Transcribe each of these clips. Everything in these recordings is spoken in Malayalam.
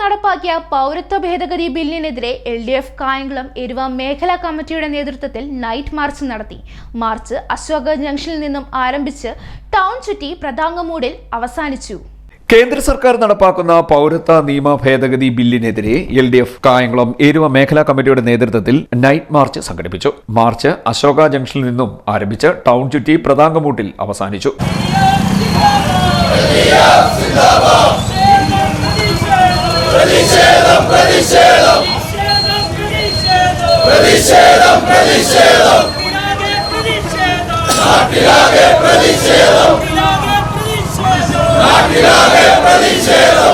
നടപ്പാക്കിയ പൗരത്വ ഭേദഗതി ബില്ലിനെതിരെ L D F Kayamkulam Eruva മേഖലാ കമ്മിറ്റിയുടെ നേതൃത്വത്തിൽ നൈറ്റ് മാർച്ച് നടത്തി. മാർച്ച് അശോക ജംഗ്ഷനിൽ നിന്നും ആരംഭിച്ച് ടൗൺ ചുറ്റി പ്രതാംഗമൂടിൽ അവസാനിച്ചു. കേന്ദ്ര സർക്കാർ നടപ്പാക്കുന്ന പൗരത്വ നിയമ ഭേദഗതി ബില്ലിനെതിരെ L D F Kayamkulam Eruva മേഖലാ കമ്മിറ്റിയുടെ നേതൃത്വത്തിൽ നൈറ്റ് മാർച്ച് സംഘടിപ്പിച്ചു. മാർച്ച് അശോക ജംഗ്ഷനിൽ നിന്നും ആരംഭിച്ച് ടൗൺ ചുറ്റി പ്രതാംഗമൂട്ടിൽ അവസാനിച്ചു. നാട്ടിലാകെ പ്രതിഷേധം. നാട്ടിലാകെ പ്രതിഷേധം.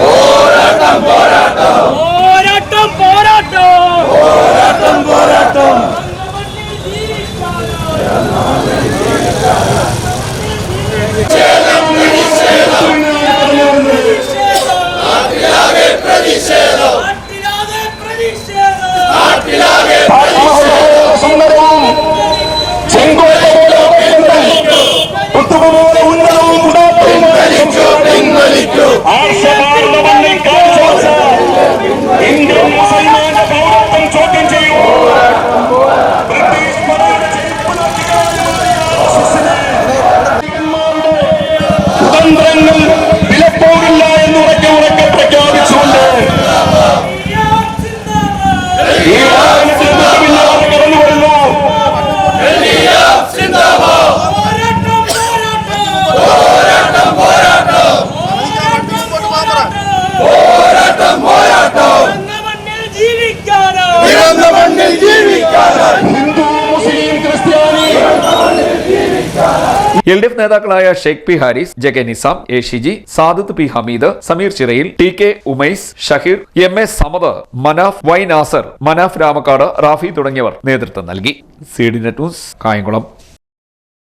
പോരാട്ടം പോരാട്ടം. പോരാട്ടം പോരാട്ടം. പോരാട്ടം പോരാട്ടം. പോരാട്ടം പോരാട്ടം. എന്ന മണ്ണിൽ ജീവിക്കാനോ പിറന്ന മണ്ണിൽ ജീവിക്കാനായി. ഹിന്ദു മുസ്ലിം ക്രിസ്ത്യാനി. എൽ ഡി എഫ് നേതാക്കളായ Sheikh P Haris J K Nizam A Shiji Sadid P Hameed Sameer Chirayil T K Umais Shaheer M A Samad Manaf Y Nasar Manaf Ramakkad Rafi തുടങ്ങിയവർ നേതൃത്വം നൽകി. C D net news Kayamkulam.